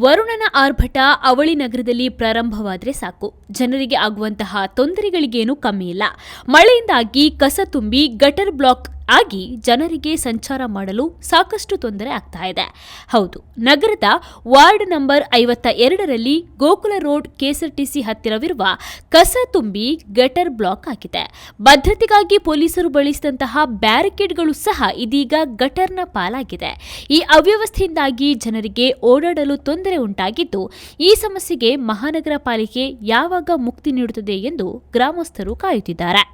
ವರುಣನ ಆರ್ಭಟ ಅವಳಿ ನಗರದಲ್ಲಿ ಪ್ರಾರಂಭವಾದರೆ ಸಾಕು. ಜನರಿಗೆ ಆಗುವಂತಹ ತೊಂದರೆಗಳಿಗೇನು ಕಮ್ಮಿ ಇಲ್ಲ. ಮಳೆಯಿಂದಾಗಿ ಕಸ ತುಂಬಿ, ಗಟರ್ ಬ್ಲಾಕ್ ಆಗಿ ಜನರಿಗೆ ಸಂಚಾರ ಮಾಡಲು ಸಾಕಷ್ಟು ತೊಂದರೆ ಆಗ್ತಾ ಇದೆ. ಹೌದು, ನಗರದ ವಾರ್ಡ್ ನಂಬರ್ ಐವತ್ತ ಎರಡರಲ್ಲಿ ಗೋಕುಲ ರೋಡ್ ಕೆಎಸ್ಆರ್ಟಿಸಿ ಹತ್ತಿರವಿರುವ ಕಸ ತುಂಬಿ ಗಟರ್ ಬ್ಲಾಕ್ ಆಗಿದೆ. ಭದ್ರತೆಗಾಗಿ ಪೊಲೀಸರು ಬಳಸಿದಂತಹ ಬ್ಯಾರಿಕೇಡ್ಗಳು ಸಹ ಇದೀಗ ಗಟರ್ನ ಪಾಲಾಗಿದೆ. ಈ ಅವ್ಯವಸ್ಥೆಯಿಂದಾಗಿ ಜನರಿಗೆ ಓಡಾಡಲು ತೊಂದರೆ ಉಂಟಾಗಿದ್ದು, ಈ ಸಮಸ್ಯೆಗೆ ಮಹಾನಗರ ಪಾಲಿಕೆ ಯಾವಾಗ ಮುಕ್ತಿ ನೀಡುತ್ತದೆ ಎಂದು ಗ್ರಾಮಸ್ಥರು ಕಾಯುತ್ತಿದ್ದಾರೆ.